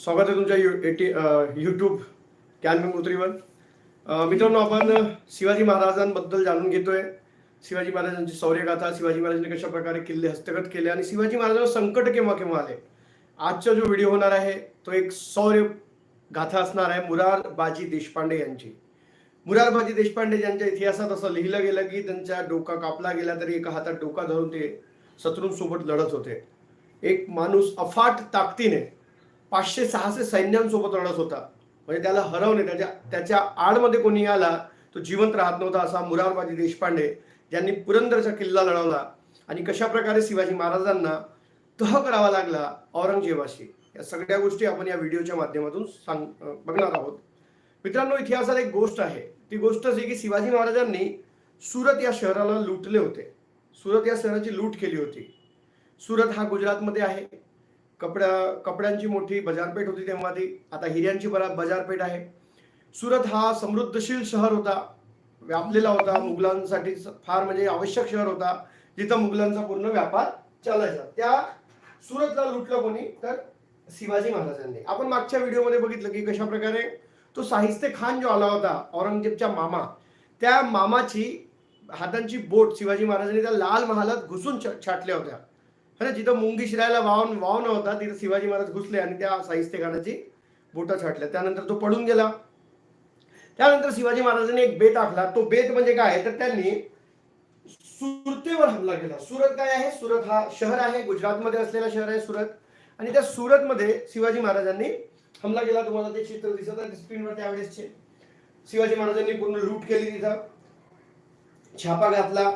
स्वागत आहे तुमच्या यू एटी यूट्यूब कॅनमी मित्रांनो आपण शिवाजी महाराजांबद्दल जाणून घेतोय. शिवाजी महाराजांची शौर्यगाथा शिवाजी महाराजांनी कशा प्रकारे किल्ले हस्तगत केले आणि शिवाजी महाराजांना संकट केव्हा केव्हा आले? आजचा जो व्हिडिओ होणार आहे तो एक शौर्य गाथा असणार आहे मुरार बाजी देशपांडे यांची. मुरारबाजी देशपांडे यांच्या इतिहासात असं लिहिलं गेलं की त्यांचा डोका कापला गेला तरी एका हातात डोका धरून ते शत्रूंसोबत लढत होते. एक माणूस अफाट ताकदीने पाचशे सहाशे सैन्यांसोबत लढत होता. म्हणजे त्याला हरवणे त्याच्या त्याच्या आडमध्ये कोणी आला तो जिवंत राहत नव्हता असा मुरारबाजी देशपांडे ज्यांनी पुरंदरचा किल्ला लढवला आणि कशा प्रकारे शिवाजी महाराजांना तह करावा लागला औरंगजेबाशी. या सगळ्या गोष्टी आपण या व्हिडिओच्या माध्यमातून सांग बघणार आहोत. मित्रांनो इतिहासात एक गोष्ट आहे. ती गोष्ट अशी की शिवाजी महाराजांनी सुरत या शहराला लुटले होते. सुरत या शहराची लूट केली होती. सुरत हा गुजरातमध्ये आहे. कपड्या कपड्यांची मोठी बाजारपेठ होती तेव्हा ती. आता हिऱ्यांची बरा बाजारपेठ आहे. सुरत हा समृद्धशील शहर होता. व्यापलेला होता. मुघलांसाठी फार म्हणजे आवश्यक शहर होता. जिथं मुघलांचा पूर्ण व्यापार चालायचा. त्या सुरतला लुटलं कोणी तर शिवाजी महाराजांनी. आपण मागच्या व्हिडिओमध्ये बघितलं की कशा प्रकारे तो साहिस्ते खान जो आला होता औरंगजेबच्या मामा त्या मामाची हातांची बोट शिवाजी महाराजांनी त्या लाल महालात घुसून छ- छाटल्या होत्या. खरं जिथं मुंगी शिरायला वाहन वाव नव्हता तिथं शिवाजी महाराज घुसले आणि त्या साहित्य खानाची बोटं छाटल्या. त्यानंतर तो पडून गेला. त्यानंतर शिवाजी महाराजांनी एक बेत आखला. तो बेत म्हणजे काय? तर त्यांनी सुरतेवर हमला केला. सुरत काय आहे? सुरत हा शहर आहे. गुजरातमध्ये असलेला शहर आहे सुरत. आणि त्या सुरतमध्ये शिवाजी महाराजांनी हमला केला. तुम्हाला ते चित्र दिसत आहे स्क्रीनवर त्यावेळेसचे. शिवाजी महाराजांनी पूर्ण लूट केली तिथं. छापा घातला.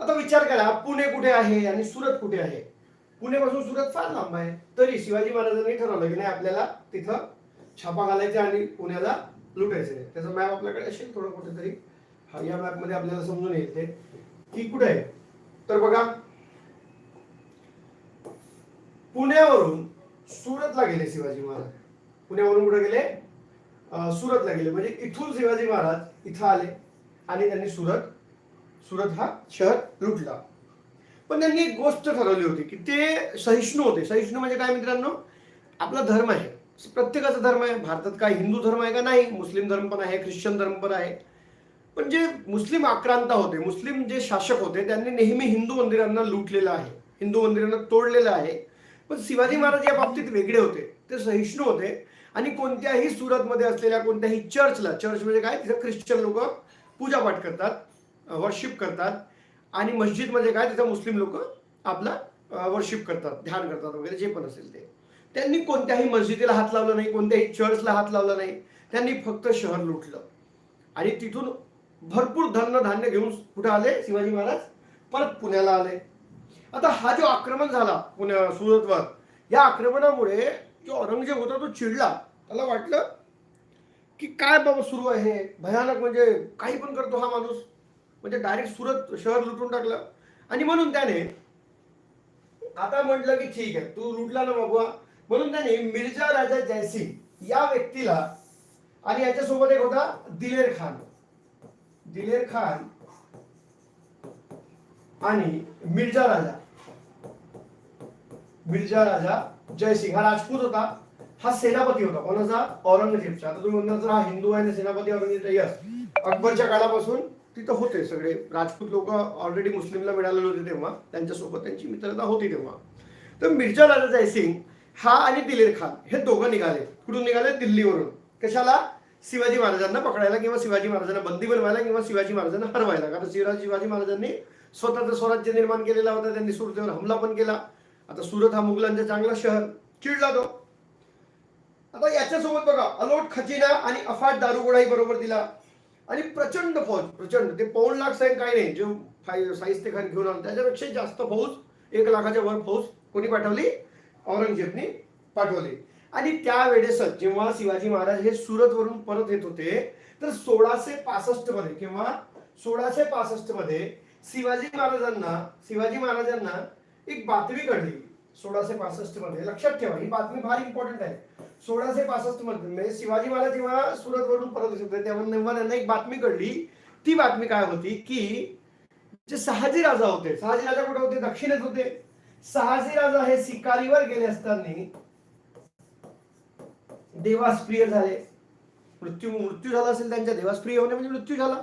आता विचार करा पुणे कुठे आहे आणि सुरत कुठे आहे? पुण्यापासून सुरत फार लांब आहे. तरी शिवाजी महाराजांनी ठरवलं की नाही आपल्याला तिथं छापा घालायचा आणि पुण्याला लुटायचं नाही त्याचा मॅप आपल्याकडे असेल थोडं कुठेतरी. हा या मॅपमध्ये आपल्याला समजून येईल ते. की कुठे आहे? तर बघा पुण्यावरून सुरतला गेले शिवाजी महाराज. पुण्यावरून कुठे गेले? सुरतला गेले. म्हणजे इथून शिवाजी महाराज इथं आले आणि त्यांनी सुरत सुरत हा शहर लुटला. पण त्यांनी एक गोष्ट ठरवली होती की ते सहिष्णू होते. सहिष्णू म्हणजे काय मित्रांनो? आपला धर्म आहे. प्रत्येकाचा धर्म आहे. भारतात काय हिंदू धर्म आहे का नाही? मुस्लिम धर्म पण आहे. ख्रिश्चन धर्म पण आहे. पण जे मुस्लिम आक्रांता होते मुस्लिम जे शासक होते त्यांनी नेहमी हिंदू मंदिरांना लुटलेलं आहे. हिंदू मंदिरांना तोडलेलं आहे. पण शिवाजी महाराज या बाबतीत वेगळे होते. ते सहिष्णू होते. आणि कोणत्याही सुरतमध्ये असलेल्या कोणत्याही चर्चला चर्च म्हणजे काय? तिथं ख्रिश्चन लोक पूजापाठ करतात. वर्शिप करतात. आणि मस्जिद म्हणजे काय तिथं मुस्लिम लोक आपला वर्शिप करतात ध्यान करतात वगैरे जे पण असेल ते. त्यांनी कोणत्याही मस्जिदीला हात लावला नाही कोणत्याही चर्चला हात लावला नाही. त्यांनी फक्त शहर लुटलं. आणि तिथून भरपूर धनधान्य घेऊन कुठं आले? शिवाजी महाराज? परत पुण्याला आले. आता हा जो आक्रमण झाला पुण्या सुरतवर या आक्रमणामुळे जो औरंगजेब होता तो चिडला. त्याला वाटलं की काय बाबा सुरू आहे भयानक म्हणजे काही पण करतो हा माणूस. म्हणजे डायरेक्ट सुरत शहर लुटून टाकलं. आणि म्हणून त्याने आता म्हटलं की ठीक आहे तू लुटला ना बाबा म्हणून त्याने मिर्जा राजा जयसिंग या व्यक्तीला आणि याच्यासोबत एक होता दिलेर खान. दिलेर खान आणि मिर्जा राजा. मिर्जा राजा जयसिंग हा राजपूत होता. हा सेनापती होता. कोणाचा? औरंगजेबचा. आता तुम्ही म्हणणार हा हिंदू आहे ना सेनापती औरंगजेब यस अकबरच्या काळापासून तिथं होते सगळे. राजपूत लोक ऑलरेडी मुस्लिमला मिळालेले होते तेव्हा. त्यांच्यासोबत त्यांची मित्रता होती तेव्हा. तर मिर्झा राजा जयसिंग हा आणि दिलेर खान हे दोघं निघाले. कुठून निघाले? दिल्लीवरून. कशाला? शिवाजी महाराजांना पकडायला किंवा शिवाजी महाराजांना बंदी बनवायला किंवा शिवाजी महाराजांना हरवायला. कारण शिवराज शिवाजी महाराजांनी स्वतःचं स्वराज्य निर्माण केलेला होता. त्यांनी सुरतेवर हमला पण केला. आता सुरत हा मुघलांचा चांगला शहर. चिडला तो. आता याच्यासोबत बघा अलोट खजिना आणि अफाट दारुगोळाही बरोबर दिला. आणि प्रचंड फौज प्रचंड. ते पाऊण लाख सैन काही नाही. जो फाय- साहित्य खान घेऊन आला. त्याच्यापेक्षा जास्त फौज एक लाखाच्या वर फौज कोणी पाठवली? औरंगजेबनी पाठवली. आणि त्यावेळेसच जेव्हा शिवाजी महाराज हे सुरतवरून परत येत होते तर सोळाशे पासष्टमध्ये किंवा सोळाशे पासष्टमध्ये शिवाजी महाराजांना शिवाजी महाराजांना एक बातमी कळली. सोळाशे पासष्टमध्ये. लक्षात ठेवा ही बातमी फार इम्पॉर्टंट आहे. सोळाशे पासष्टमध्ये. म्हणजे शिवाजी महाराज जेव्हा सुरतवरून परत होते तेव्हा त्यांना एक बातमी कळली. ती बातमी काय होती की जे सहाजी राजा होते सहाजी राजा कुठे होते? दक्षिणेत होते. सहाजी राजा हे शिकारीवर गेले असताना देवास प्रिय झाले. मृत्यू मृत्यू झाला असेल त्यांच्या देवास प्रिय होणे म्हणजे मृत्यू झाला.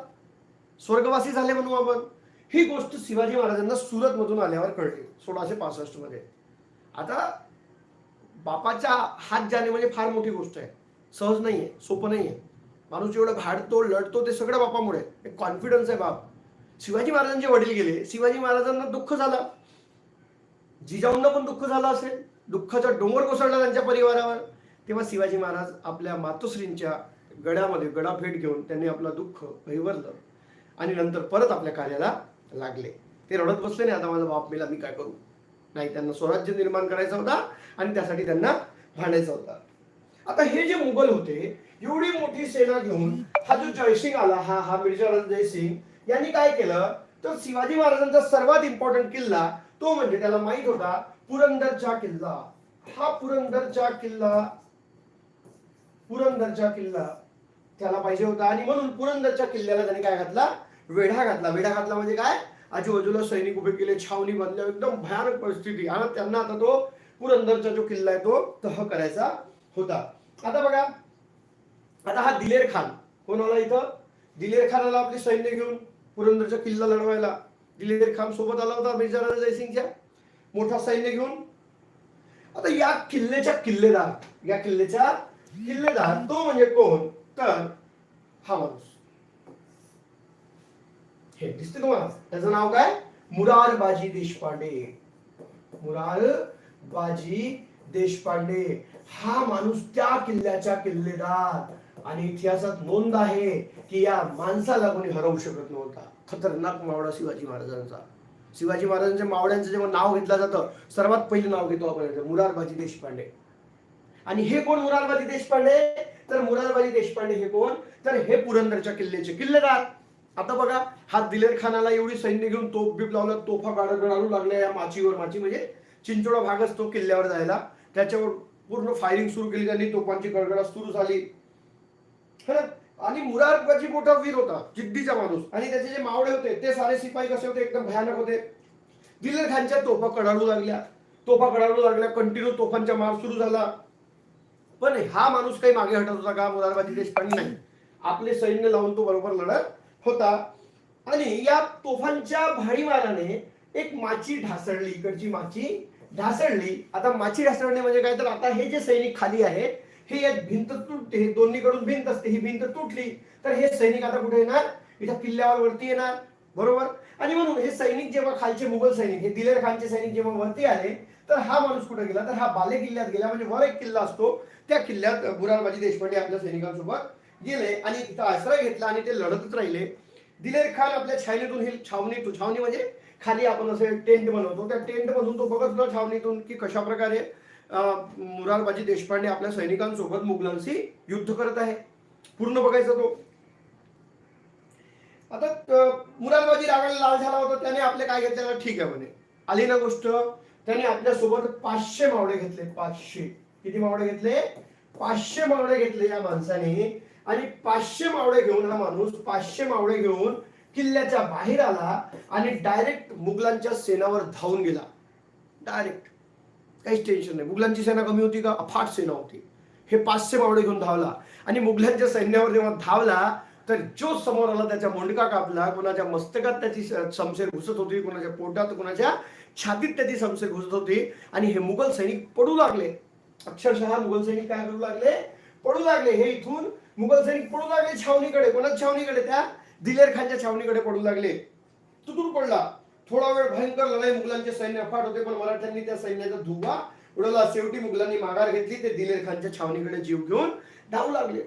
स्वर्गवासी झाले म्हणू आपण. ही गोष्ट शिवाजी महाराजांना सुरत मधून आल्यावर कळली सोळाशे पासष्टमध्ये. आता बापाच्या हात जाणे म्हणजे फार मोठी गोष्ट आहे. सहज नाही आहे सोपं नाही आहे माणूस एवढं भाडतो लढतो ते सगळं बापामुळे. एक कॉन्फिडन्स आहे बाप. शिवाजी महाराजांचे वडील गेले. शिवाजी महाराजांना दुःख झालं. जिजाऊंना पण दुःख झालं असेल. दुःखाचा डोंगर कोसळला त्यांच्या परिवारावर. तेव्हा शिवाजी महाराज आपल्या मातोश्रींच्या गडामध्ये गडाफेट घेऊन त्यांनी आपलं दुःख भैवरलं आणि नंतर परत आपल्या कार्याला लागले. ते रडत बसले नाही. आता माझा बाप मेला मी काय करू? नाही त्यांना स्वराज्य निर्माण करायचा होता आणि त्यासाठी त्यांना भांडायचा होता. आता हे जे मुघल होते एवढी मोठी सेना घेऊन हा जो जयसिंग आला हा हा मिर्जा जयसिंग यांनी काय केलं? तर शिवाजी महाराजांचा सर्वात इम्पॉर्टंट किल्ला तो म्हणजे त्याला माहीत होता पुरंदरचा किल्ला. हा पुरंदरचा किल्ला पुरंदरचा किल्ला त्याला पाहिजे होता. आणि म्हणून पुरंदरच्या किल्ल्याला त्यांनी काय घातला? वेढा घातला. वेढा घातला म्हणजे काय? आजूबाजूला सैनिक उभे केले छावणी बांधल्या एकदम भयानक परिस्थिती. आणि त्यांना आता तो पुरंदरचा जो किल्ला आहे तो तह करायचा होता. आता बघा आता हा दिलेर खान कोण आला इथं? दिलेर खान आला आपली सैन्य घेऊन पुरंदरचा किल्ला लढवायला. दिलेर खान सोबत आला होता मिर्जा राजा जयसिंगच्या. मोठा सैन्य घेऊन. आता या किल्ल्याच्या किल्लेदार या किल्ल्याच्या किल्लेदार तो म्हणजे कोण? तर हा माणूस. हे दिसते तुम्हाला? त्याचं नाव काय? मुरार बाजी देशपांडे. मुरार बाजी देशपांडे. हा माणूस त्या किल्ल्याच्या किल्लेदार. आणि इतिहासात नोंद आहे की या माणसाला कोणी हरवू शकत नव्हता. खतरनाक मावळा शिवाजी महाराजांचा. शिवाजी महाराजांच्या मावळ्यांचं जेव्हा नाव घेतलं जातं सर्वात पहिलं नाव घेतो आपण मुरारबाजी देशपांडे. आणि हे कोण मुरारबाजी देशपांडे? तर मुरारबाजी देशपांडे हे कोण? तर हे पुरंदरच्या किल्ल्याचे किल्लेदार. आता बघा हा दिलेर खानाला एवढी सैन्य घेऊन तोफ बीप लावलं तोफा गाड लागल्या या माचीवर माची म्हणजे चिंचोडा भाग असतो किल्ल्यावर जायला. त्याच्यावर पूर्ण फायरिंग सुरू केली त्यांनी तोफांची गडगडा सुरू झाली. आणि मुरारबाजी मोठा वीर होता जिद्दीचा माणूस. आणि त्याचे जे मावळे होते ते सारे शिपाई कसे होते एकदम भयानक होते. दिलेर खानच्या तोफा कडाडू लागल्या. तोफा कडाडू लागल्या कंटिन्यू तोफांचा मार सुरू झाला. पण हा माणूस काही मागे हटत होता का मुरारबाजी देशपांडे? नाही. आपले सैन्य लावून तो बरोबर लढत होता. आणि या तोफांच्या भारीमाराने एक माची ढासळली इकडची माची ढासळली. आता माची ढासळणे म्हणजे काय? तर आता हे जे सैनिक खाली आहे हे यात भिंत तुटते हे दोन्हीकडून भिंत असते ही भिंत तुटली तर हे सैनिक आता कुठे येणार? इथं किल्ल्यावर वरती येणार. बरोबर? आणि म्हणून हे सैनिक जेव्हा खालचे मुघल सैनिक हे दिलेर खानचे सैनिक जेव्हा वरती आले तर हा माणूस कुठे गेला? तर हा बाले किल्ल्यात गेला. म्हणजे वर एक किल्ला असतो. त्या किल्ल्यात बुरारबाजी देशपांडे आपल्या सैनिकांसोबत गेले आणि तिथं आश्रय घेतला आणि ते लढतच राहिले. दिलेर खान आपल्या छावणीतून ही छावणी छावणी म्हणजे खाली आपण असे टेंट बनवतो. त्या टेंट मधून तो बघत होता छावणीतून की कशा प्रकारे मुरारबाजी देशपांडे आपल्या सैनिकांसोबत मुघलांशी युद्ध करत आहे. पूर्ण बघायचा तो. आता मुरारबाजी रागाला लाल झाला होता. त्याने आपले काय घेतले? ठीक आहे म्हणे. आली ना गोष्ट. त्याने आपल्यासोबत पाचशे मावळे घेतले. पाचशे. किती मावळे घेतले? पाचशे मावळे घेतले या माणसाने. आणि पाचशे मावळे घेऊन हा माणूस पाचशे मावळे घेऊन किल्ल्याच्या बाहेर आला आणि डायरेक्ट मुघलांच्या सेनावर धावून गेला. डायरेक्ट काहीच टेन्शन नाही. मुघलांची सेना कमी होती का? अफाट सेना होती. हे पाचशे मावळे घेऊन धावला. आणि मुघलांच्या सैन्यावर जेव्हा धावला तर जो समोर आला त्याच्या मुंडका कापला कोणाच्या मस्तकात त्याची समशेर घुसत होती कोणाच्या पोटात कोणाच्या छातीत त्याची समशेर घुसत होती. आणि हे मुघल सैनिक पडू लागले. अक्षरशः मुघल सैनिक काय करू लागले? पडू लागले. हे इथून मुघल सैनिक पडू लागले छावणीकडे. कोणाच छावणीकडे? त्या दिलेर खानच्या छावणीकडे पडू लागले. तुतूर पडला. थोडा वेळ भयंकर लढाई. मुघलांचे सैन्य अफाट होते पण मराठ्यांनी त्या सैन्याचा धुवा उडवला. शेवटी मुघलांनी माघार घेतली. ते दिलेर खानच्या छावणीकडे जीव घेऊन धावू लागले.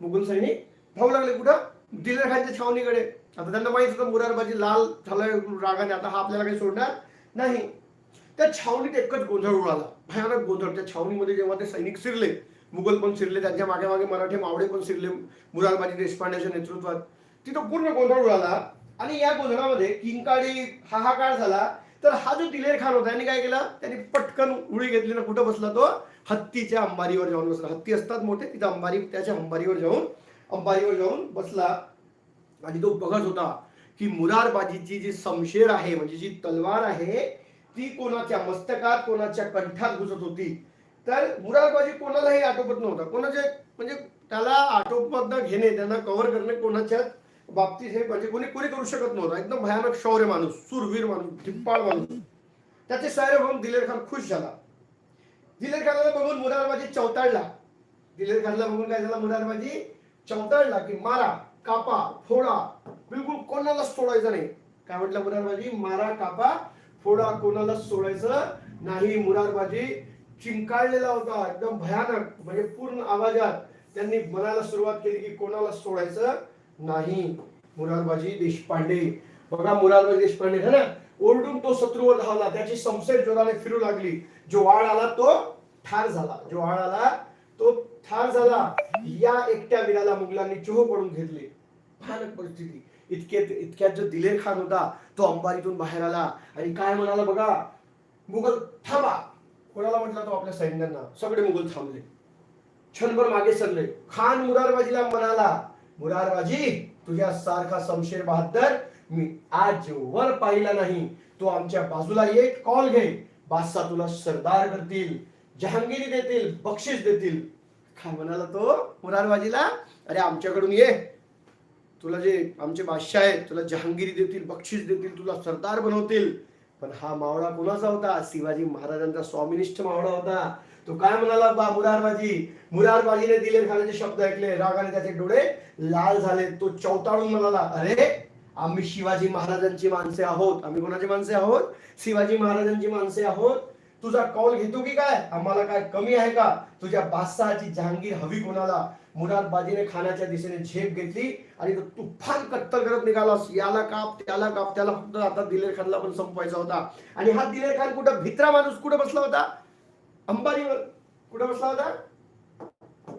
मुघल सैनिक धावू लागले कुठं? दिलेर खानच्या छावणीकडे. आता त्यांना माहीत होतं मुरारबाजी लाल झालाय रागाने. आता हा आपल्याला काही सोडणार नाही. त्या छावणीत एकच गोंधळ उडाला. भयानक गोंधळ. त्या छावणीमध्ये जेव्हा ते सैनिक शिरले मुघल पण शिरले त्यांच्या मागे मागे मराठी मावळे पण शिरले मुरारबाजी देशपांडेच्या नेतृत्वात. तिथं पूर्ण गोंधळ उडाला आणि या गोंधळामध्ये किंकाळी हाहाकार झाला. तर हा जो दिलेर खान होता यांनी काय केलं? त्यांनी पटकन उडी घेतली ना कुठं बसला तो? हत्तीच्या अंबारीवर जाऊन बसला. हत्ती असतात मोठे तिथं अंबारी त्याच्या अंबारीवर जाऊन अंबारीवर जाऊन बसला. आणि तो बघत होता की मुरारबाजीची जी समशेर आहे म्हणजे जी तलवार आहे ती कोणाच्या मस्तकात कोणाच्या कंठात घुसत होती. तर मुरारबाजी कोणालाही आटोपत नव्हता. कोणाच्या म्हणजे त्याला आटोपत घेणे त्यांना कव्हर करणे कोणाच्या बाबतीत हे म्हणजे कोणी कोणी करू शकत नव्हता. एकदम भयानक शौर्य माणूस सुरवीर माणूस धिप्पाळ माणूस. त्याचे सैर्य बघून दिलेर खान खुश झाला. दिलेर खानाला बघून मुरारबाजी चौताळला दिलेर खानला बघून काय झाला? मुरारबाजी चौताळला की मारा कापा फोडा. बिलकुल कोणालाच सोडायचं नाही. काय म्हटलं मुरारबाजी? मारा कापा फोडा कोणालाच सोडायचं नाही. मुरारबाजी चिंकाळलेला होता एकदम भयानक म्हणजे पूर्ण आवाजात त्यांनी म्हणायला सुरुवात केली की कोणाला सोडायचं नाही. मुरारबाजी देशपांडे. बघा मुरारबाजी देशपांडे है ना? ओरडून तो शत्रूवर धावला त्याची संशय जोराने फिरू लागली. जो आळ आला तो ठार झाला. जो आळ आला तो ठार झाला. या एकट्या वीराला मुघलांनी चोह पडून घेतले. भयानक परिस्थिती. इतके इतक्यात जो दिलेर खान होता तो अंबारीतून बाहेर आला. आणि काय म्हणाला बघा? मुघल थांबा. कोणाला म्हटला तो आपल्या सैन्यांना? सगळे मुघल थांबले. क्षणभर मागे सरले. खान मुरारबाजीला म्हणाला मुरारबाजी तुझ्या सारखा समशेर बहादर मी आज वर पाहिला नाही. तो आमच्या बाजूला ये कॉल घे. बादशाह तुला सरदार करतील जहांगीरी देतील बक्षीस देतील. काय म्हणाला तो मुरारबाजीला अरे आमच्याकडून ये. तुला जे आमचे बादशाह आहेत तुला जहांगीरी देतील बक्षीस देतील तुला सरदार बनवतील. पण हा मावळा कोणाचा होता? शिवाजी महाराजांचा स्वामिनिष्ठ मावळा होता. तो काय म्हणाला? बा मुरारबाजी. मुरारबाजीने दिलेर खानाचे शब्द ऐकले. रागाने त्याचे डोळे लाल झाले. तो चौताळून म्हणाला अरे आम्ही शिवाजी महाराजांची माणसे आहोत. आम्ही कोणाची माणसे आहोत? शिवाजी महाराजांची माणसे आहोत. तुझा कौल घेतो की काय? आम्हाला काय कमी आहे का? तुझ्या बादशहाची जहांगीर हवी कोणाला? मुरारबाजीने खानाच्या दिशेने झेप घेतली आणि तो तुफान कत्तल करत निघालास याला काप त्याला काप त्याला फक्त आता दिलेर खानला पण संपवायचा होता. आणि हा दिलेर खान कुठं भित्रा माणूस कुठं बसला होता? अंबारीवर कुठं बसला होता?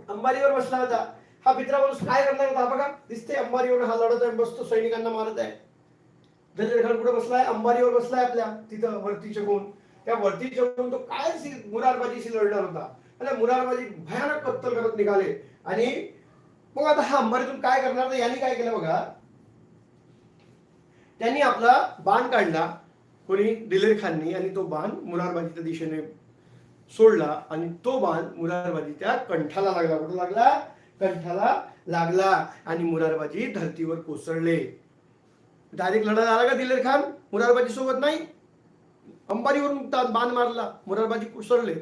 अंबारीवर बसला होता. हा भित्रा माणूस काय करणार होता? बघा दिसते अंबारीवर हा लढत आहे बसतो सैनिकांना मारत आहे. दिलेर खान कुठं बसलाय? अंबारीवर बसलाय आपल्या तिथं वरती कोण त्या वरती कोण तो काय मुरारबाजीशी लढणार होता. आणि मुरारबाजी भयानक कत्तल करत निघाले. आणि मग आता हा अंबारीतून काय करणार? तर यांनी काय केलं बघा? त्यांनी आपला बाण काढला. कोणी? दिलेर खाननी. आणि तो बाण मुरारबाजीच्या दिशेने सोडला. आणि तो बाण मुरारबाजीच्या कंठाला लागला. कुठं लागला? कंठाला लागला. आणि मुरारबाजी धर्तीवर कोसळले. डायरेक्ट लढा झाला का दिलेर खान? मुरारबाजी सोबत नाही. अंबारीवरून बाण मारला. मुरारबाजी कोसळले.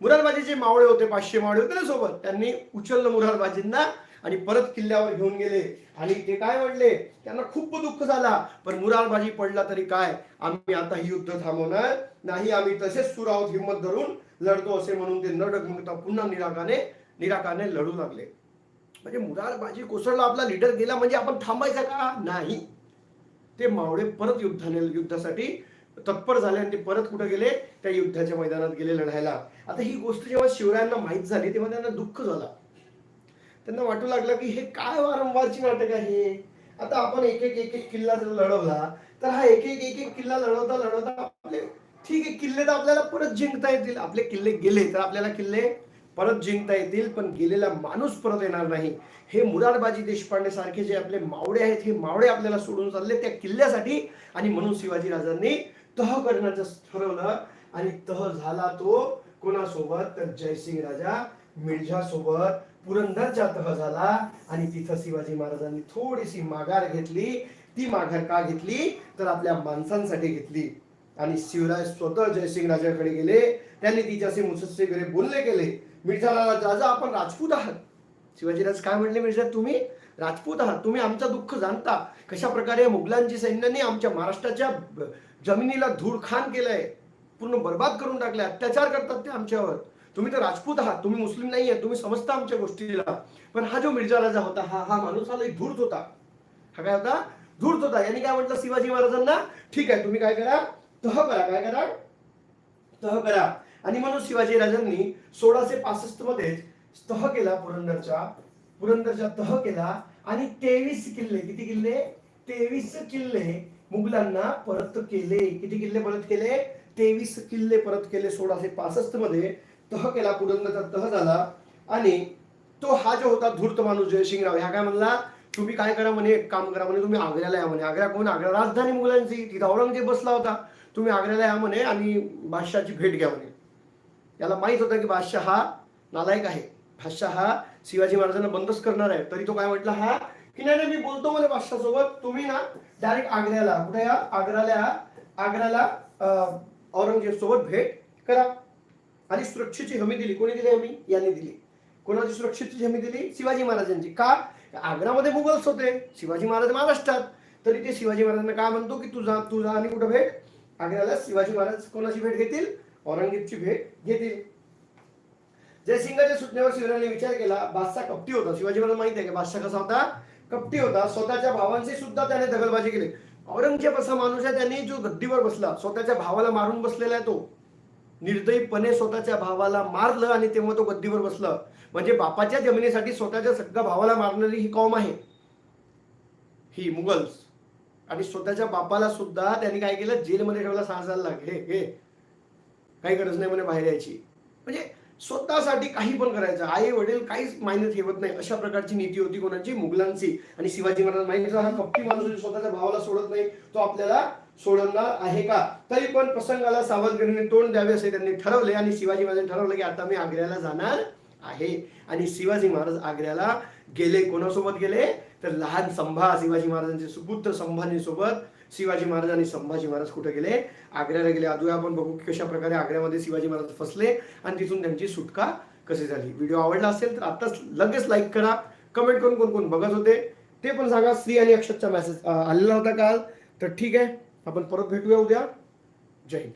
मुरारबाजीचे मावळे होते पाचशे मावळे होते ना सोबत. त्यांनी उचललं मुरारबाजींना आणि परत किल्ल्यावर घेऊन गेले. आणि ते काय म्हणले? त्यांना खूप दुःख झाला. पण मुरारबाजी पडला तरी काय? आम्ही आता ही युद्ध थांबवणार नाही. आम्ही तसेच सुरावत हिंमत धरून लढतो असे म्हणून ते न डगमगता पुन्हा निराकाने निराकाने लढू लागले. म्हणजे मुरारबाजी कोसळला आपला लिडर गेला म्हणजे आपण थांबायचा का? नाही. ते मावळे परत युद्धाने युद्धासाठी तत्पर झाले आणि ते परत कुठे गेले? त्या युद्धाच्या मैदानात गेले लढायला. आता ही गोष्ट जेव्हा शिवरायांना माहीत झाली तेव्हा त्यांना दुःख झाला. त्यांना वाटू लागलं की हे काय वारंवारची नाटक आहे आता आपण एक एक एक एक किल्ला जर लढवला तर हा एक एक एक एक किल्ला लढवता लढवता आपले ठीक आहे किल्ले तर आपल्याला परत जिंकता येतील. आपले किल्ले गेले तर आपल्याला किल्ले परत जिंकता येतील पण गेलेला माणूस परत येणार नाही. हे मुरारबाजी देशपांडे सारखे जे आपले मावळे आहेत हे मावळे आपल्याला सोडून चालले त्या किल्ल्यासाठी आणि म्हणून शिवाजी राजांनी तह करण्याचं ठरवलं. आणि तह झाला तो कोणासोबत? तर जयसिंग राजा मिर्झा सोबत पुरंदरचा तह झाला. आणि तिथं शिवाजी महाराजांनी थोडीशी माघार घेतली. ती माघार का घेतली? तर आपल्या माणसांसाठी घेतली. आणि शिवराज स्वतः जयसिंग राजाकडे गेले. त्यांनी तिच्याशी मुसस्से वगैरे बोलले गेले मिर्झाला राजा आपण राजपूत आहात. शिवाजीराज काय म्हणले मिर्झा तुम्ही राजपूत आहात. तुम्ही आमचं दुःख जाणता. कशा प्रकारे मुघलांची सैन्याने आमच्या महाराष्ट्राच्या जमिनीला धूळखान केलंय पूर्ण बर्बाद करून टाकले अत्याचार करतात ते आमच्यावर. तुम्ही तर राजपूत आहात तुम्ही मुस्लिम नाही आहे तुम्ही समजता आमच्या गोष्टीला. पण हा जो मिर्जा राजा होता हा हा माणूस हा एक धूर्त होता. हा काय होता? धूर्त होता. यांनी काय म्हटलं? शिवाजी महाराजांना ठीक आहे तुम्ही काय करा? तह करा काय करा? तह करा. आणि म्हणून शिवाजी राजांनी सोळाशे पासष्टमध्ये तह केला पुरंदरच्या पुरंदरचा तह केला. आणि तेवीस किल्ले किती किल्ले? तेवीस किल्ले. मुघलांना परत केले. किती किल्ले परत केले? तेवीस किल्ले परत केले सोळाशे पासष्टमध्ये. तह केला पुरंदरचा तह झाला. आणि तो हा जो होता धूर्त माणूस जयसिंगराव ह्या काय म्हणला? तुम्ही काय करा म्हणे? एक काम करा म्हणे तुम्ही आग्र्याला या म्हणे. आग्रा कोण? आग्रा राजधानी मुघलांची. तिथं औरंगजेब बसला होता. तुम्ही आग्र्याला या म्हणे आणि बादशाहची भेट घ्या म्हणे. याला माहीत होतं की बादशाह हा नालायक आहे. बादशाह हा शिवाजी महाराजांना बंदच करणार आहे. तरी तो काय म्हटला? हा की नाही मी बोलतो मला बादशाह सोबत तुम्ही ना डायरेक्ट आग्र्याला कुठे या? आग्र्याला आग्र्याला औरंगजेब सोबत भेट करा. आणि सुरक्षेची हमी दिली. कोणी दिली हमी? यांनी दिली. कोणाची सुरक्षेची हमी दिली? शिवाजी महाराजांची. का? आग्रामध्ये मुघल्स होते. शिवाजी महाराज महाराष्ट्रात. तरी ते शिवाजी महाराजांना काय म्हणतो की तुझा तुझा आणि कुठं भेट? आग्र्याला शिवाजी महाराज कोणाची भेट घेतील? औरंगजेबची भेट घेतील. जयसिंगाच्या सुटण्यावर शिवरायांनी विचार केला. बादशाह कपटी होता. शिवाजी महाराज माहिती आहे का? बादशाह कसा होता? कपटी होता. स्वतःच्या भावांशी सुद्धा त्याने दगलबाजी केली. औरंगजेब असा माणूस आहे त्याने जो गद्दीवर बसला स्वतःच्या भावाला मारून बसलेला आहे तो. निर्दयीपणे स्वतःच्या भावाला मारलं आणि तेव्हा तो गद्दीवर बसला. म्हणजे बापाच्या जमिनीसाठी स्वतःच्या सगळ्या भावाला मारणारी ही कॉम आहे. ही मुघल्स. आणि स्वतःच्या बापाला सुद्धा त्यांनी काय केलं? जेलमध्ये ठेवला सहा साल लागले हे. काही गरज नाही म्हणे बाहेर यायची. म्हणजे स्वतःसाठी काही पण करायचं. आई वडील काहीच मायने ठेवत नाही. अशा प्रकारची नीती होती कोणाची? मुघलांची. आणि शिवाजी महाराज माहिती हा कपटी माणूस स्वतःच्या भावाला सोडत नाही. तो आपल्याला सोडणार आहे का? तरी पण प्रसंगाला सावधगिरीने तोंड द्यावे असे त्यांनी ठरवले आणि शिवाजी महाराजांनी ठरवलं की आता मी आग्र्याला जाणार आहे. आणि शिवाजी महाराज आग्र्याला गेले. कोणासोबत गेले? तर लहान संभा शिवाजी महाराजांचे सुपुत्र संभाजीसोबत शिवाजी महाराज आणि संभाजी महाराज कुठे गेले? आग्र्याला गेले. अजून आपण बघू की कशा प्रकारे आग्र्यामध्ये शिवाजी महाराज फसले आणि तिथून त्यांची सुटका कशी झाली. व्हिडिओ आवडला असेल तर आताच लगेच लाईक करा. कमेंट करून कोण कोण बघत होते ते पण सांगा. श्री आणि अक्षतचा मेसेज आलेला होता काल. तर ठीक आहे. आपण परत भेटूया उद्या. जय हिंद.